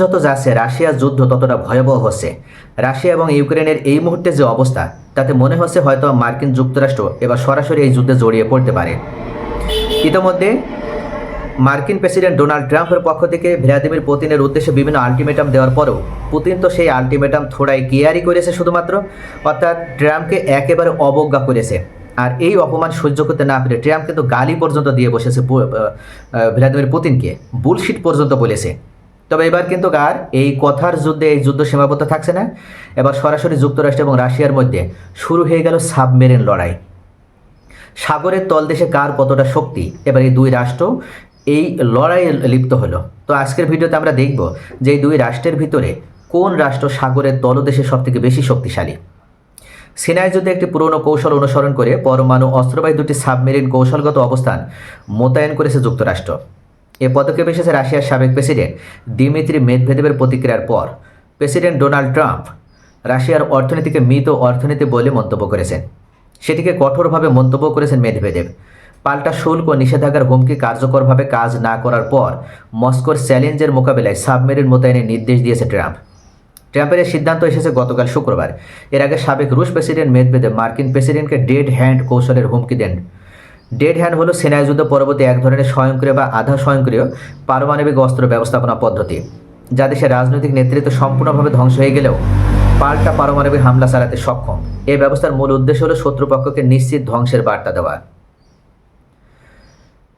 যত যাচ্ছে রাশিয়ার যুদ্ধ ততটা ভয়াবহ হচ্ছে। রাশিয়া এবং ইউক্রেনের এই মুহূর্তে যে অবস্থা, তাতে মনে হচ্ছে হয়তো মার্কিন যুক্তরাষ্ট্র এবার সরাসরি এই যুদ্ধে জড়িয়ে পড়তে পারে। ইতোমধ্যে, মার্কিন প্রেসিডেন্ট ডোনাল্ড ট্রাম্পের পক্ষ থেকে ভ্লাদিমির পুতিনের উদ্দেশ্যে বিভিন্ন আলটিমেটাম দেওয়ার পরেও পুতিন তো সেই আলটিমেটাম থোড়াই কেয়ারই করেছে শুধুমাত্র, অর্থাৎ ট্রাম্পকে একেবারে অবজ্ঞা করেছে। আর এই অপমান সহ্য করতে না পেরে ট্রাম্প কিন্তু গালি পর্যন্ত দিয়ে বসেছে ভ্লাদিমির পুতিনকে। বুলশিট পর্যন্ত বলেছে। তবে এবার কিন্তু আর এই কথার যুদ্ধে, এই যুদ্ধ সীমাবদ্ধ থাকছে না। এবার সরাসরি যুক্তরাষ্ট্র এবং রাশিয়ার মধ্যে শুরু হয়ে গেল সাবমেরিন লড়াই। সাগরের তলদেশে কার কতটা শক্তি? এবার এই দুই রাষ্ট্র এই লড়াইয়ে লিপ্ত হলো। তো আজকের ভিডিওতে আমরা দেখব যে এই দুই রাষ্ট্রের ভিতরে কোন রাষ্ট্র সাগরের তলদেশে সবথেকে বেশি শক্তিশালী। সিনাই যুদ্ধে একটি পুরনো কৌশল অনুসরণ করে পরমাণু অস্ত্রবাহী দুটি সাবমেরিন কৌশলগত অবস্থান মোতায়েন করেছে যুক্তরাষ্ট্র। এ পদক্ষেপ এসেছে রাশিয়ার সাবেক প্রেসিডেন্ট দিমিত্রি মেদভেদেবের প্রতিক্রিয়ার পর। প্রেসিডেন্ট ডোনাল্ড ট্রাম্প রাশিয়ার অর্থনীতিকে মৃত অর্থনীতি বলে মন্তব্য করেছেন। সেটিকে কঠোরভাবে মন্তব্য করেছেন মেদভেদেব পাল্টা শুল্ক ও নিষেধাজ্ঞার হুমকি কার্যকরভাবে কাজ না করার পর মস্কোর চ্যালেঞ্জের মোকাবেলায় সাবমেরিন মোতায়েনের নির্দেশ দিয়েছে ট্রাম্প। ট্রাম্পের এই সিদ্ধান্ত এসেছে গতকাল শুক্রবার। এর আগে সাবেক রুশ প্রেসিডেন্ট মেদভেদেব মার্কিন প্রেসিডেন্টকে ডেড হ্যান্ড কৌশলের হুমকি দেন। ডেড হ্যান্ড হলো সেনায় যুদ্ধ পরবর্তী এক ধরনের স্বয়ংক্রিয় বা আধা স্বয়ংক্রিয় পারমাণবিক অস্ত্র ব্যবস্থাপনা পদ্ধতি, যা দেশের রাজনৈতিক নেতৃত্ব সম্পূর্ণভাবে ধ্বংস হয়ে গেলেও পাল্টা পারমাণবিক হামলা চালাতে সক্ষম। এই ব্যবস্থার মূল উদ্দেশ্য হলো শত্রুপক্ষকে নিশ্চিত ধ্বংসের বার্তা দেওয়া।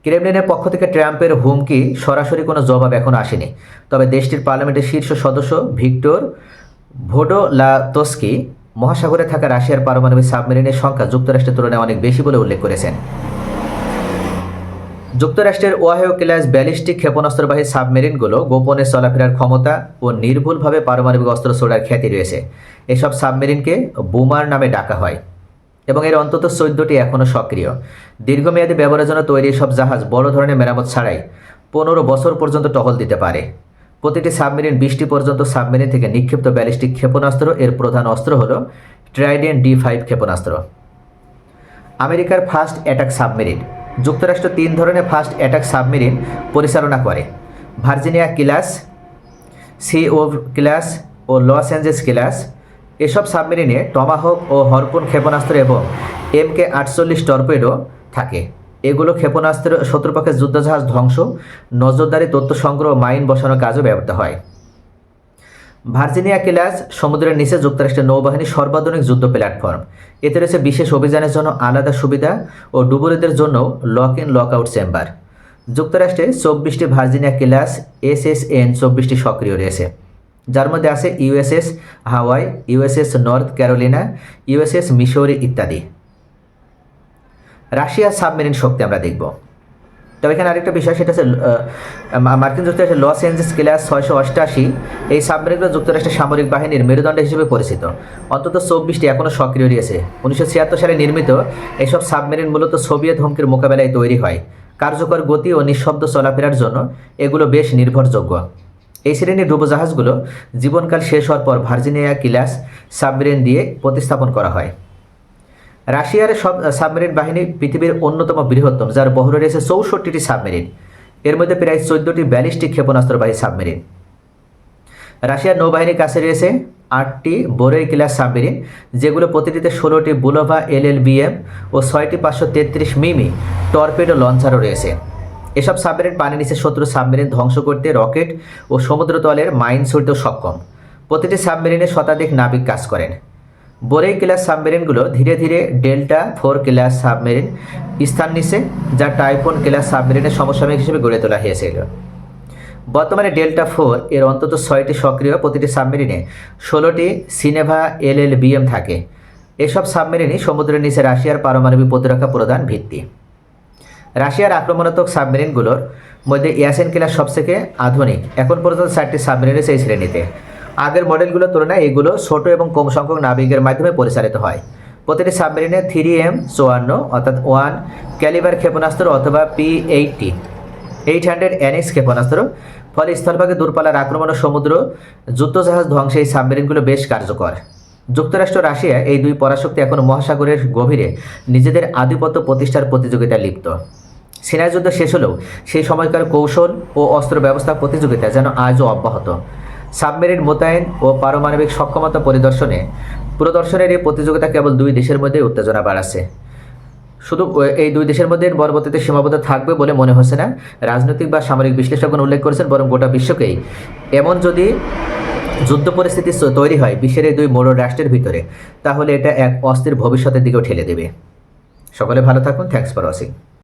ক্রেমলিনের পক্ষ থেকে ট্রাম্পের হুমকি সরাসরি কোনো জবাব এখনও আসেনি। তবে দেশটির পার্লামেন্টের শীর্ষ সদস্য ভিক্টর ভোডোলাতস্কি মহাসাগরে থাকা রাশিয়ার পারমাণবিক সাবমেরিনের সংখ্যা যুক্তরাষ্ট্রের তুলনায় অনেক বেশি বলে উল্লেখ করেছেন। যুক্তরাষ্ট্রের ওয়াহেও ক্লাস ব্যালিস্টিক ক্ষেপণাস্ত্রবাহী সাবমেরিনগুলো গোপনে চলাফেরার ক্ষমতা ও নির্ভুলভাবে পারমাণবিক অস্ত্র ছোড়ার খ্যাতি রয়েছে। এসব সাবমেরিনকে বুমার নামে ডাকা হয় এবং এর অন্তত চোদ্দটি এখনও সক্রিয়। দীর্ঘমেয়াদী ব্যবহারের জন্য তৈরি সব জাহাজ বড় ধরনের মেরামত ছাড়াই পনেরো বছর পর্যন্ত টহল দিতে পারে। প্রতিটি সাবমেরিন বিশটি পর্যন্ত সাবমেরিন থেকে নিক্ষিপ্ত ব্যালিস্টিক ক্ষেপণাস্ত্র এর প্রধান অস্ত্র হল ট্রাইডেন ডি ফাইভ ক্ষেপণাস্ত্র। আমেরিকার ফার্স্ট অ্যাটাক সাবমেরিন যুক্তরাষ্ট্র তিন ধরনের ফার্স্ট অ্যাটাক সাবমেরিন পরিচালনা করে। ভার্জিনিয়া ক্লাস, সি ও ক্লাস ও লস অ্যাঞ্জেলস ক্লাস। এসব সাবমেরিনে টমাহক ও হরপুন ক্ষেপণাস্ত্র এবং এম কে আটচল্লিশ টর্পেডো থাকে। এগুলো ক্ষেপণাস্ত্র শত্রুপক্ষের যুদ্ধজাহাজ ধ্বংস, নজরদারি, তথ্য সংগ্রহ, মাইন বসানোর কাজও ব্যবহৃত হয়। ভার্জিনিয়া ক্লাস সমুদ্রের নিচে যুক্তরাষ্ট্রের নৌবাহিনীর সর্বাধুনিক যুদ্ধ প্ল্যাটফর্ম। এতে রয়েছে বিশেষ অভিযানের জন্য আলাদা সুবিধা ও ডুবুরিদের জন্য lock in lock out chamber. যুক্তরাষ্ট্রে চব্বিশটি Virginia class S S N চব্বিশটি সক্রিয় রয়েছে। যার মধ্যে আছে USS, Hawaii, USS North Carolina, USS Missouri ইত্যাদি। রাশিয়ার সাবমেরিন শক্তি আমরা দেখব। তবে এখানে আরেকটা বিষয়, সেটা হচ্ছে মার্কিন যুক্তরাষ্ট্রের লস এঞ্জেলস ক্লাস ছয়শো অষ্টাশি, এই সাবমেরিনগুলো যুক্তরাষ্ট্রের সামরিক বাহিনীর মেরুদণ্ড হিসেবে পরিচিত। অন্তত চব্বিশটি এখনও সক্রিয় রয়েছে। উনিশশো ছিয়াত্তর সালে নির্মিত এইসব সাবমেরিন মূলত সোভিয়েত হুমকির মোকাবেলায় তৈরি হয়। কার্যকর গতি ও নিঃশব্দ চলাফেরার জন্য এগুলো বেশ নির্ভরযোগ্য। এই শ্রেণির ডুবোজাহাজগুলো জীবনকাল শেষ হওয়ার পর ভার্জিনিয়া কিলাস সাবমেরিন দিয়ে প্রতিস্থাপন করা হয়। রাশিয়ার সব সাবমেরিন বাহিনী পৃথিবীর অন্যতম বৃহত্তম, যার বহরে রয়েছে চৌষট্টিটি সাবমেরিন। এর মধ্যে প্রায় চোদ্দটি ব্যালিস্টিক ক্ষেপণাস্ত্রবাহী সাবমেরিন। রাশিয়ার নৌবাহিনীর কাছে রয়েছে আটটি বোরেই ক্লাস সাবমেরিন, যেগুলো প্রতিটিতে ষোলোটি বুলোভা এল এল বিএম ও ছয়টি পাঁচশো তেত্রিশ মিমি টর্পেডো লঞ্চারও রয়েছে। এসব সাবমেরিন পানি নিচে শত্রু সাবমেরিন ধ্বংস করতে রকেট ও সমুদ্রতলের মাইন ছুড়তেও সক্ষম। প্রতিটি সাবমেরিনে শতাধিক নাবিক কাজ করেন। বোরেই ক্লাস সাবমেরিনগুলো ধীরে ধীরে ডেল্টা ফোর ক্লাস সাবমেরিন স্থান নিচ্ছে যা টাইপন ক্লাস সাবমেরিনের সমসাময়িক হিসেবে গড়ে তোলা হয়েছিল। বর্তমানে ডেল্টা ফোর এর অন্তত ছয়টি সক্রিয় প্রতিটি সাবমেরিনে ষোলোটি সিনেভা এল এল বিএম থাকে। এসব সাবমেরিনই সমুদ্রের নিচে রাশিয়ার পারমাণবিক প্রতিরক্ষা প্রদান ভিত্তি। রাশিয়ার আক্রমণাত্মক সাবমেরিনগুলোর মধ্যে ইয়াসেন ক্লাস সবথেকে আধুনিক। এখন পর্যন্ত চারটি সাবমেরিন রয়েছে এই শ্রেণীতে। আগের মডেলগুলোর তুলনায় এগুলো ছোট এবং কম সংখ্যক নাবিকের মাধ্যমে পরিচালিত হয়। প্রতিটি সাবমেরিনে থ্রি এম চুয়ান্ন, অর্থাৎ ওয়ান ক্যালিবার ক্ষেপণাস্ত্র অথবা P eighty eight hundred NX ক্ষেপণাস্ত্র, ফলে স্থলভাগে দূরপাল্লার আক্রমণ ও সমুদ্র, যুদ্ধজাহাজ ধ্বংসে এই সাবমেরিনগুলো বেশ কার্যকর। যুক্তরাষ্ট্র রাশিয়া এই দুই পরাশক্তি এখন মহাসাগরের গভীরে নিজেদের আধিপত্য প্রতিষ্ঠার প্রতিযোগিতায় লিপ্ত। সিনাই যুদ্ধ শেষ হলেও সেই সময়কার কৌশল ও অস্ত্র ব্যবস্থা প্রতিযোগিতা যেন আজও অব্যাহত। সাবমেরিন মোতায়েন ও পারমাণবিক সক্ষমতা পরিদর্শনে প্রদর্শনের এই প্রতিযোগিতা কেবল দুই দেশের মধ্যে উত্তেজনা বাড়াচ্ছে। শুধু এই দুই দেশের মধ্যে পরবর্তীতে সীমাবদ্ধ থাকবে বলে মনে হচ্ছে না। রাজনৈতিক বা সামরিক বিশ্লেষকগণ উল্লেখ করেছেন, বরং গোটা বিশ্বকেই। এমন যদি যুদ্ধ পরিস্থিতি তৈরি হয় বিশ্বের এই দুই মোড় রাষ্ট্রের ভিতরে, তাহলে এটা এক অস্থির ভবিষ্যতের দিকেও ঠেলে দেবে। সকলে ভালো থাকুন। Thanks for watching